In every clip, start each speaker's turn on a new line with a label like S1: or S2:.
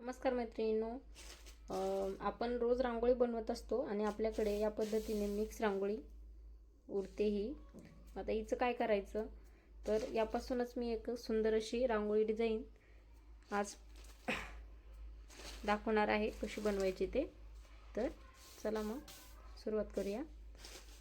S1: नमस्कार मैत्रिणींनो. आपण रोज रांगोळी बनवत असतो आणि आपल्याकडे या पद्धतीने मिक्स रांगोळी उरते ही. आता हिचं काय करायचं? तर यापासूनच मी एक सुंदर अशी रांगोळी डिझाईन आज दाखवणार आहे कशी बनवायची ते. तर चला मग सुरुवात करूया.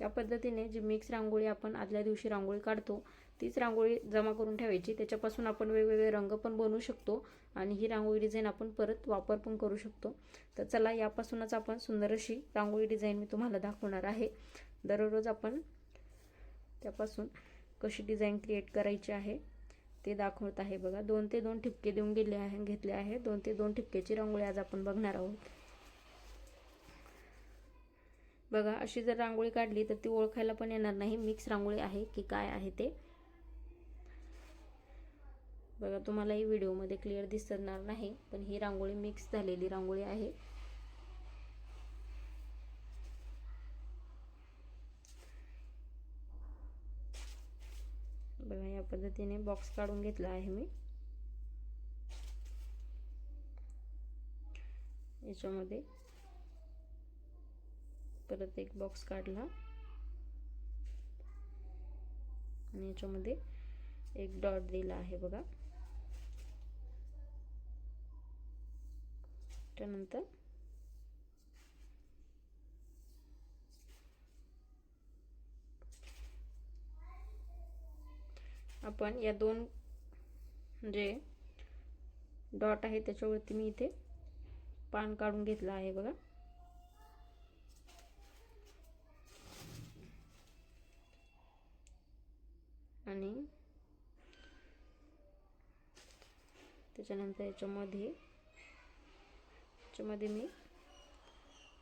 S1: या पद्धतीने जी मिक्स रांगोळी आपण आदल्या दिवशी रांगोळी काढतो तीच रांगोळी जमा करून ठेवायची. त्याच्यापासून आपण वेगवेगळे रंग पण बनवू शकतो आणि ही रांगोळी डिझाईन आपण परत वापर पण करू शकतो. तर चला यापासूनच आपण सुंदर अशी रांगोळी डिझाईन मी तुम्हाला दाखवणार आहे. दररोज आपण त्यापासून कशी डिझाईन क्रिएट करायची आहे ते दाखवत आहे बघा. दोन ते दोन ठिपके देऊन गेले आहे घेतले आहे. दोन ते दोन ठिपक्याची रांगोळी आज आपण बघणार आहोत. बघा अशी जर रांगोळी काढली तर ती ओळखायला पण येणार नाही. मिक्स रांगोळी आहे की काय आहे ते. बघा तुम्हाला ही व्हिडिओमध्ये क्लिअर दिसणार नाही पण ही रांगोळी मिक्स झालेली रांगोळी आहे. बघा या पद्धतीने बॉक्स काढून घेतला आहे मी. याच्यामध्ये परत एक बॉक्स काढला. आणि याच्यामध्ये एक डॉट दिला आहे बघा. त्यानंतर आपण या दोन जे डॉट आहे त्याच्यावरती मी इथे पान काढून घेतलं आहे बघा. आणि त्याच्यानंतर याच्यामध्ये याच्यामध्ये मी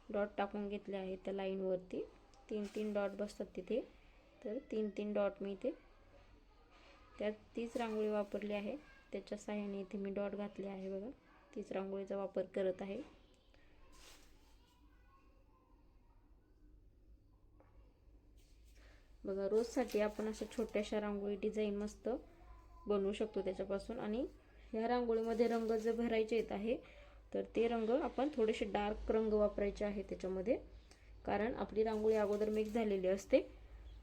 S1: डॉट टाकून घेतले आहेत त्या लाईनवरती. तीन तीन डॉट बसतात तिथे. तर तीन तीन डॉट मी इथे त्यात तीच रांगोळी वापरली आहे. त्याच्या साह्याने इथे मी डॉट घातले आहे बघा. तीच रांगोळीचा वापर करत आहे. बघा रोजसाठी आपण अशा छोट्याशा रांगोळी डिझाईन मस्त बनवू शकतो त्याच्यापासून. आणि ह्या रांगोळीमध्ये रंग जर भरायचे येत आहे तर ते रंग आपण थोडेसे डार्क रंग वापरायचे आहे त्याच्यामध्ये. कारण आपली रांगोळी अगोदर मिक्स झालेली असते.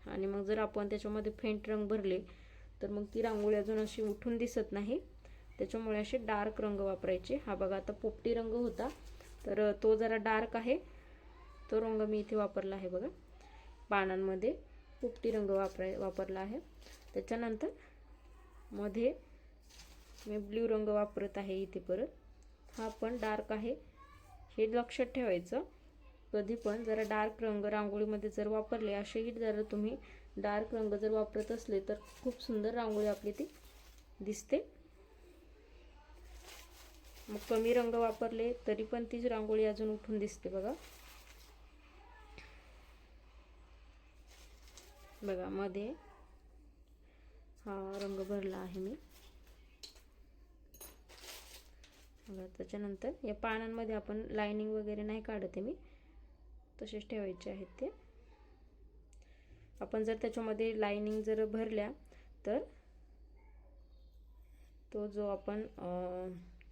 S1: आणि मग जर आपण त्याच्यामध्ये फेंट रंग भरले तर मग ती रांगोळी अजून अशी उठून दिसत नाही. त्याच्यामुळे असे डार्क रंग वापरायचे. हा बघा आता पोपटी रंग होता. तर तो जरा डार्क आहे. तो रंग मी इथे वापरला आहे बघा. पानांमध्ये पोपटी रंग वापराय वापरला आहे. त्याच्यानंतरमध्ये मी ब्ल्यू रंग वापरत आहे इथे परत. हा पण डार्क आहे. हे लक्षात ठेवायचं. कधी पण जरा डार्क रंग रांगोळीमध्ये जर वापरले असेही जर तुम्ही डार्क रंग जर वापरत असले तर खूप सुंदर रांगोळी आपली ती दिसते. मग कमी रंग वापरले तरी पण तीच रांगोळी अजून उठून दिसते बघा. बघा मध्ये हा रंग भरला आहे मी. बघा त्याच्यानंतर या पानांमध्ये आपण लाईनिंग वगैरे नाही काढते मी. तसेच ठेवायचे आहेत ते. आपण जर त्याच्यामध्ये लाईनिंग जर भरल्या तर तो जो आपण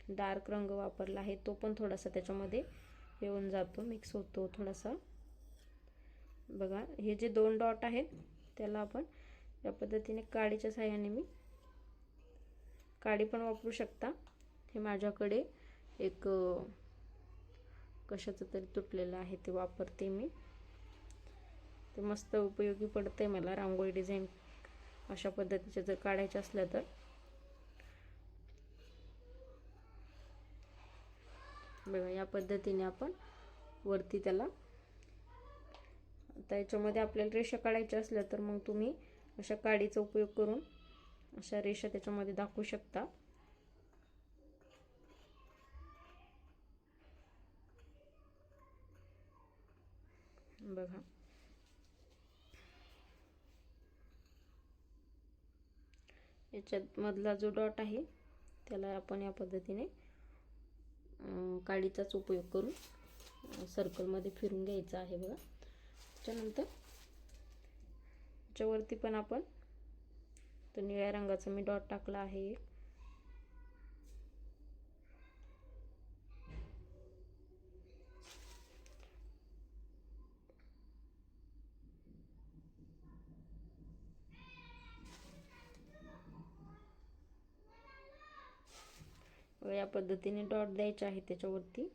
S1: डार्क रंग वापरला आहे तो पण थोडासा त्याच्यामध्ये येऊन जातो मिक्स होतो थोडासा. बघा हे जे दोन डॉट आहेत त्याला आपण या पद्धतीने काडीच्या साह्याने मी काडी पण वापरू शकता. हे माझ्याकडे एक कशाचं तरी तुटलेलं आहे ते वापरते मी. ते मस्त उपयोगी पडते मला रांगोळी डिझाईन अशा पद्धतीचे जर काढायच्या असल्या तर. बघा या पद्धतीने आपण वरती त्याला आता याच्यामध्ये आपल्याला रेषा काढायच्या असल्या तर मग तुम्ही अशा काडीचा उपयोग करून अशा रेषा त्याच्यामध्ये दाखवू शकता. बघा याच्यात मधला जो डॉट आहे त्याला आपण या पद्धतीने काडीचाच उपयोग करून सर्कलमध्ये फिरून घ्यायचा आहे बघा. त्याच्यानंतर त्याच्यावरती पण आपण तर निळ्या रंगाचा मी डॉट टाकला आहे. या पद्धतीने डॉट द्यायचे आहे त्याच्यावरती.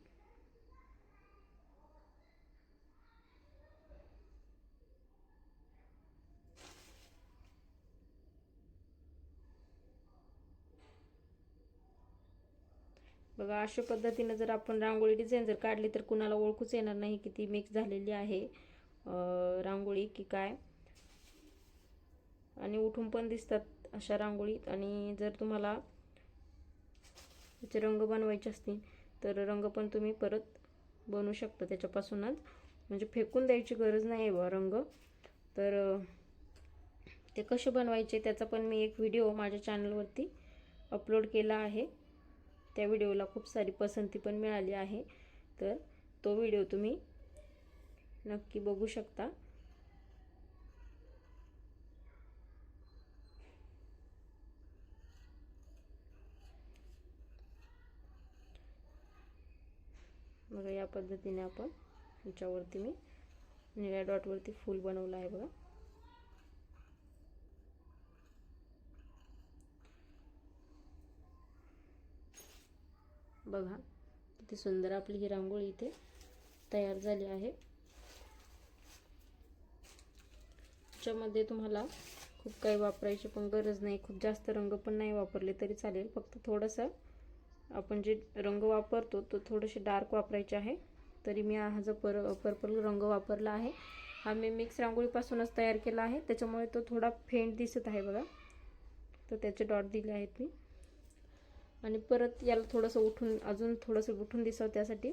S1: बघा अशा पद्धतीनं जर आपण रांगोळी डिझाईन जर काढली तर कुणाला ओळखूच येणार नाही की ती मिक्स झालेली आहे. रांगोळी की काय. आणि उठून पण दिसतात अशा रांगोळीत. आणि जर तुम्हाला त्याचे रंग बनवायचे असतील तर रंग पण तुम्ही परत बनवू शकता त्याच्यापासूनच. म्हणजे फेकून द्यायची गरज नाही आहे बा रंग. तर ते कसे बनवायचे त्याचा पण मी एक व्हिडिओ माझ्या चॅनलवरती अपलोड केला आहे. त्या व्हिडिओला खूप सारी पसंती पण मिळाली आहे. तर तो व्हिडिओ तुम्ही नक्की बघू शकता. बघा या पद्धतीने आपण याच्यावरती मी म्हणजे निळ्या डॉटवरती फूल बनवलं आहे बघा. बघा किती सुंदर आपली ही रांगोळी इथे तयार झाली आहे. त्याच्यामध्ये तुम्हाला खूप काही वापरायची पण गरज नाही खूप जास्त रंग पण नाही वापरले तरी चालेल फक्त थोडंसं आपण जे रंग वापरतो तो थोडेसे डार्क वापरायचे आहे. तरी मी हा जो पर पर्पल रंग वापरला आहे हा मी मिक्स रांगोळीपासूनच तयार केला आहे. त्याच्यामुळे तो थोडा फेंट दिसत आहे बघा. तर त्याचे डॉट दिले आहेत मी. आणि परत याला थोडंसं उठून अजून थोडंसं उठून दिसावं त्यासाठी.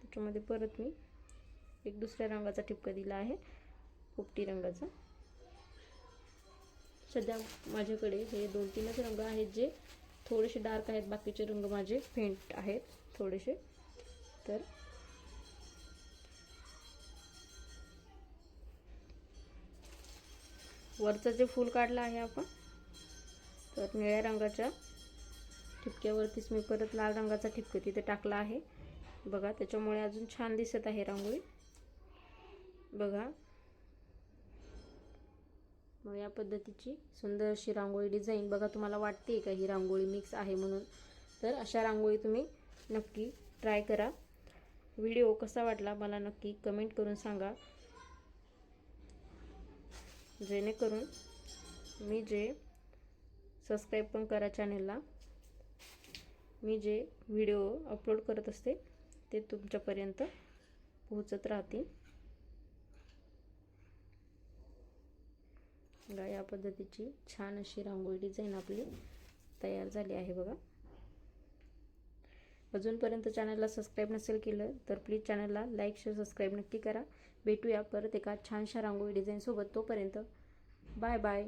S1: त्याच्यामध्ये परत मी एक दुसऱ्या रंगाचा ठिपका दिला आहे पोपटी रंगाचा. सध्या माझ्याकडे हे दोन तीनच रंग आहेत जे थोडेसे डार्क आहेत बाकीचे रंग माझे फेंट आहेत थोडेसे. तर वरचं जे फूल काढलं आहे आपण तर निळ्या रंगाच्या ठिपक्यावरतीच मी परत लाल रंगाचा ठिपकं तिथे टाकला आहे. बघा त्याच्यामुळे अजून छान दिसत आहे रांगोळी. बघा मग या पद्धतीची सुंदर अशी रांगोळी डिझाईन बघा तुम्हाला वाटते का ही रांगोळी मिक्स आहे म्हणून? तर अशा रांगोळी तुम्ही नक्की ट्राय करा. व्हिडिओ कसा वाटला मला नक्की कमेंट करून सांगा. जेणेकरून मी जे सबस्क्राईब पण करा चॅनेलला मी जे व्हिडिओ अपलोड करत असते ते तुमच्यापर्यंत पोहोचत राहतील. बघा या पद्धतीची छान अशी रांगोळी डिझाईन आपली तयार झाली आहे बघा. अजूनपर्यंत चॅनलला सबस्क्राईब नसेल केलं तर प्लीज चॅनलला लाईक शेअर सबस्क्राईब नक्की करा. भेटूया परत एका छानशा रांगोळी डिझाईनसोबत तोपर्यंत. Bye bye